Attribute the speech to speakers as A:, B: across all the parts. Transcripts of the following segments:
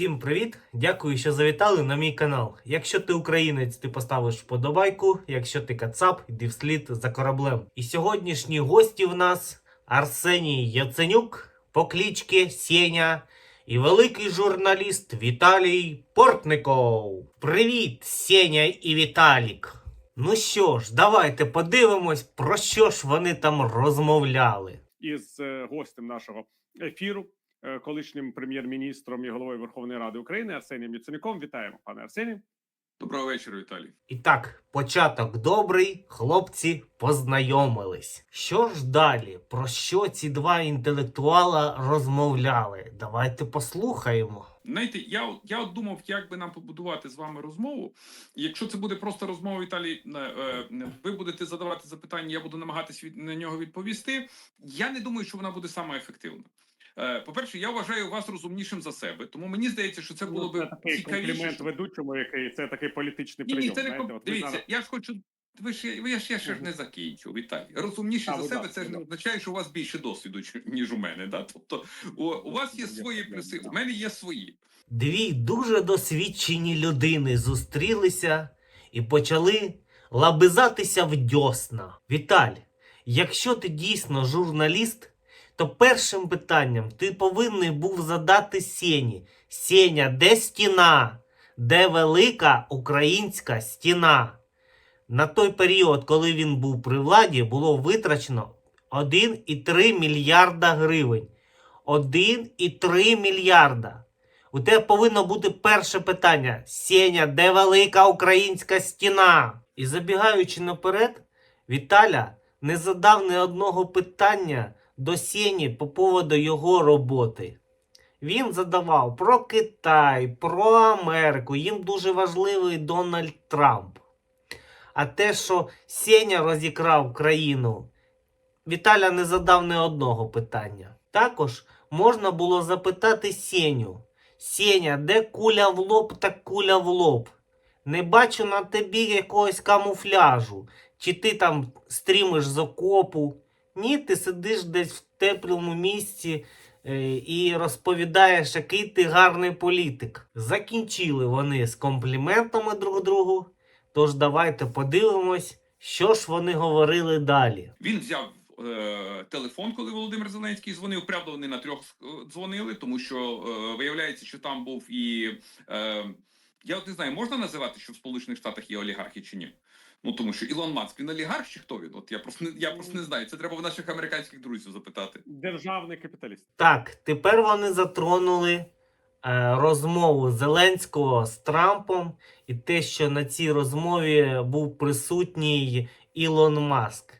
A: Всім привіт! Дякую, що завітали на мій канал. Якщо ти українець, ти поставиш вподобайку. Якщо ти кацап, йди вслід за кораблем. І сьогоднішні гості в нас Арсеній Яценюк, по кличці Сеня і великий журналіст Віталій Портников. Привіт, Сеня і Віталік! Ну що ж, давайте подивимось, про що ж вони там розмовляли.
B: із е, гостем нашого ефіру, колишнім прем'єр-міністром і головою Верховної Ради України Арсенієм Яценюком. Вітаємо, пане Арсенію.
C: Доброго вечора, Віталій.
A: І так, початок добрий, хлопці познайомились. Що ж далі? Про що ці два інтелектуала розмовляли? Давайте послухаємо.
C: Знаєте, я, я от думав, як би нам побудувати з вами розмову. Якщо це буде просто розмова, Віталій, е, е, ви будете задавати запитання, я буду намагатись від, на нього відповісти. Я не думаю, що вона буде саме ефективна. Е, По-перше, я вважаю вас розумнішим за себе, тому мені здається, що це було
B: Ну, це
C: б
B: такий
C: цікавіше.
B: комплімент ведучому, який це такий політичний
C: Ні,
B: прийом.
C: ні, це не
B: знаєте,
C: ком-
B: от ви
C: Дивіться,
B: зараз-
C: я ж хочу. Ви ж я, я ж я ще ж не закінчу, Віталій. Розумніше
B: А,
C: за себе,
B: ласка,
C: це ж не означає, що у вас більше досвіду, ніж у мене. Да? Тобто, у, у вас є свої плюси, у мене є свої.
A: Дві дуже досвідчені людини зустрілися і почали лабизатися в дьосна. Віталь, якщо ти дійсно журналіст, то першим питанням ти повинен був задати Сені. Сеня, де стіна? Де велика українська стіна? На той період, коли він був при владі, було витрачено 1,3 мільярда гривень. 1,3 мільярда. У тебе повинно бути перше питання: Сеня, де велика українська стіна? І забігаючи наперед, Віталя не задав ні одного питання до Сені по поводу його роботи. Він задавав про Китай, про Америку. Їм дуже важливий Дональд Трамп. А те, що Сеня розікрав країну, Віталя не задав ні одного питання. Також можна було запитати Сеню. Сеня, де куля в лоб, так куля в лоб. Не бачу на тобі якогось камуфляжу. Чи ти там стрімиш з окопу? Ні, ти сидиш десь в теплому місці е, і розповідаєш, який ти гарний політик. Закінчили вони з компліментами друг другу. Тож давайте подивимось, що ж вони говорили далі.
C: Він взяв е, телефон, коли Володимир Зеленський дзвонив. Правда, вони на трьох е, дзвонили, тому що е, виявляється, що там був і е, я от не знаю, можна називати, що в Сполучених Штатах є олігархи чи ні? Ну тому що Ілон Маск він олігарх чи хто він? От я просто не я просто не знаю. Це треба в наших американських друзів запитати.
B: Державний капіталіст.
A: Так, тепер вони затронули е, розмову Зеленського з Трампом і те, що на цій розмові був присутній Ілон Маск.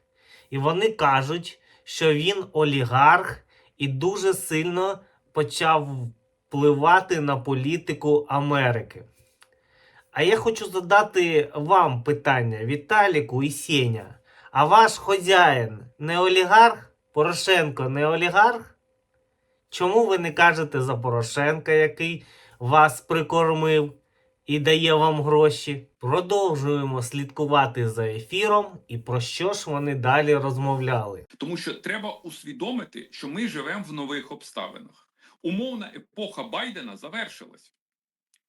A: І вони кажуть, що він олігарх і дуже сильно почав впливати на політику Америки. А я хочу задати вам питання, Віталіку і Сеня. А ваш хазяїн не олігарх? Порошенко не олігарх? Чому ви не кажете за Порошенка, який вас прикормив і дає вам гроші? Продовжуємо слідкувати за ефіром і про що ж вони далі розмовляли.
C: Тому що треба усвідомити, що ми живемо в нових обставинах. Умовна епоха Байдена завершилась.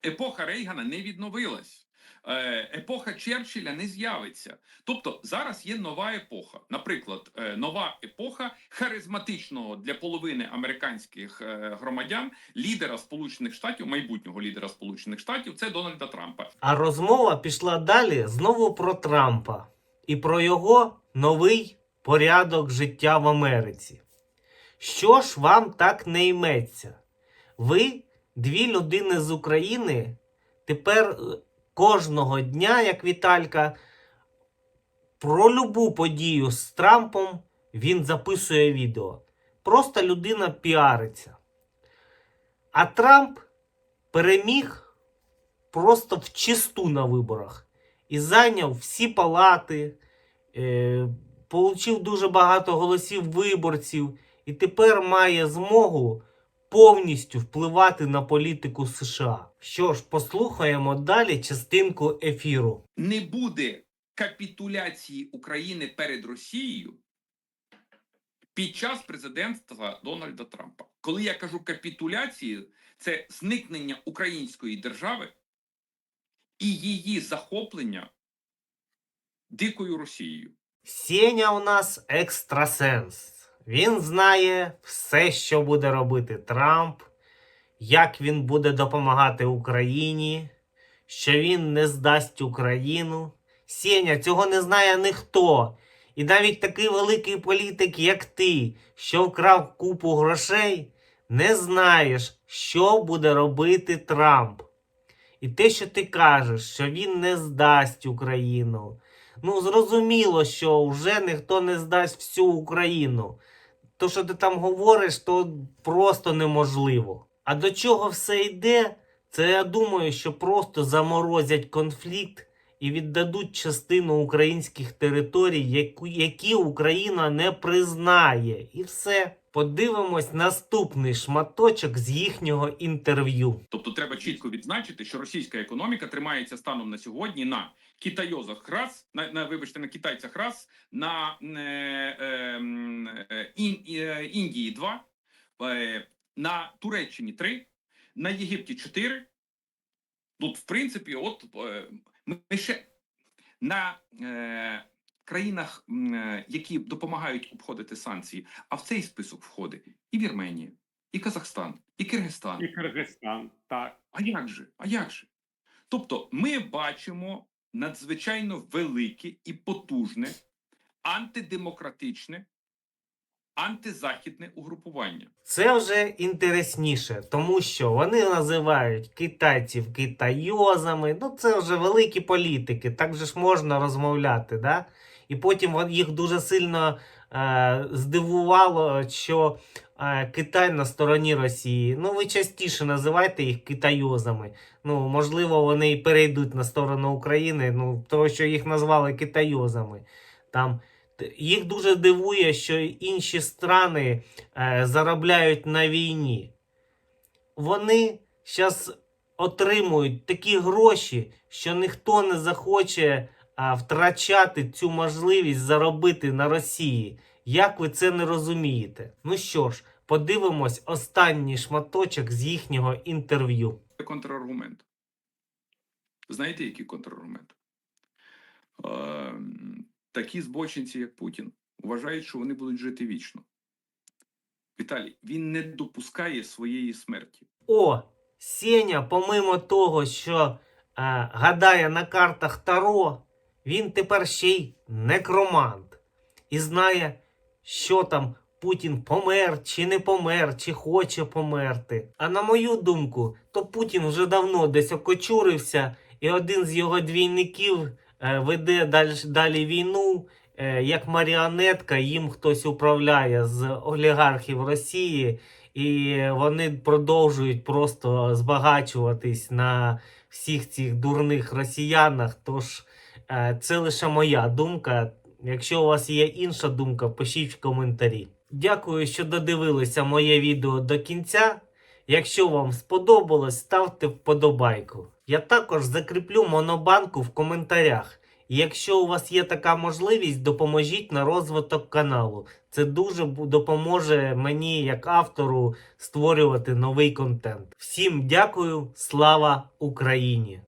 C: Епоха Рейгана не відновилась. Е, Епоха Черчилля не з'явиться. Тобто зараз є нова епоха. Наприклад, е, нова епоха харизматичного для половини американських е, громадян лідера Сполучених Штатів, майбутнього лідера Сполучених Штатів, це Дональда Трампа.
A: А розмова пішла далі знову про Трампа і про його новий порядок життя в Америці. Що ж вам так не йметься? Ви, дві людини з України, тепер е, кожного дня, як Віталька, про любу подію з Трампом він записує відео. Просто людина піариться. А Трамп переміг просто в чисту на виборах і зайняв всі палати, е, дуже багато голосів виборців і тепер має змогу повністю впливати на політику США. Що ж, послухаємо далі частинку ефіру.
C: не буде капітуляції України перед Росією під час президентства Дональда Трампа. Коли я кажу капітуляції, це зникнення української держави і її захоплення дикою Росією.
A: Сеня у нас екстрасенс. Він знає все, що буде робити Трамп, як він буде допомагати Україні, що він не здасть Україну. Сеня, цього не знає ніхто. І навіть такий великий політик, як ти, що вкрав купу грошей, не знаєш, що буде робити Трамп. І те, що ти кажеш, що він не здасть Україну. Ну, зрозуміло, що вже ніхто не здасть всю Україну. То, що ти там говориш, то просто неможливо. А до чого все йде? Це я думаю, що просто заморозять конфлікт і віддадуть частину українських територій, які Україна не признає. І все. Подивимось наступний шматочок з їхнього інтерв'ю.
C: Тобто треба чітко відзначити, що російська економіка тримається станом на сьогодні на китайозах раз, на, на вибачте, на китайцях раз, на е, е, е, ін, е, Індії два, е, на Туреччині три, на Єгипті чотири. Тут, в принципі, от е, ми ще на е, країнах, е, які допомагають обходити санкції, а в цей список входить і Вірменія, і Казахстан, і Киргизстан.
B: І Киргизстан. Так.
C: А як же? А як же? Тобто, ми бачимо надзвичайно велике і потужне антидемократичне, антизахідне угрупування.
A: Це вже інтересніше, тому що вони називають китайців китайозами. Ну, це вже великі політики, так же ж можна розмовляти. Да? І потім їх дуже сильно е, здивувало, що е, Китай на стороні Росії. Ну, ви частіше називайте їх китайозами. Ну, можливо, вони і перейдуть на сторону України, ну, того, що їх назвали китайозами. Там їх дуже дивує, що інші страни е, заробляють на війні. Вони зараз отримують такі гроші, що ніхто не захоче втрачати цю можливість заробити на Росії. Як ви це не розумієте? Ну що ж, подивимось останній шматочок з їхнього інтерв'ю.
C: Це контраргумент. Знаєте, який контраргумент? Е, такі збочинці, як Путін, вважають, що вони будуть жити вічно. Віталій, він не допускає своєї смерті.
A: О, Сеня, помимо того, що е, гадає на картах Таро, він тепер ще й некромант. І знає, що там Путін помер, чи не помер, чи хоче померти. А на мою думку, то Путін вже давно десь окочурився, і один з його двійників е, веде далі, далі війну. е, Як маріонетка, їм хтось управляє з олігархів Росії, і вони продовжують просто збагачуватись на всіх цих дурних росіянах. Тож це лише моя думка. Якщо у вас є інша думка, пишіть в коментарі. Дякую, що додивилися моє відео до кінця. Якщо вам сподобалось, ставте вподобайку. Я також закріплю монобанку в коментарях. Якщо у вас є така можливість, допоможіть на розвиток каналу. Це дуже допоможе мені, як автору, створювати новий контент. Всім дякую, слава Україні!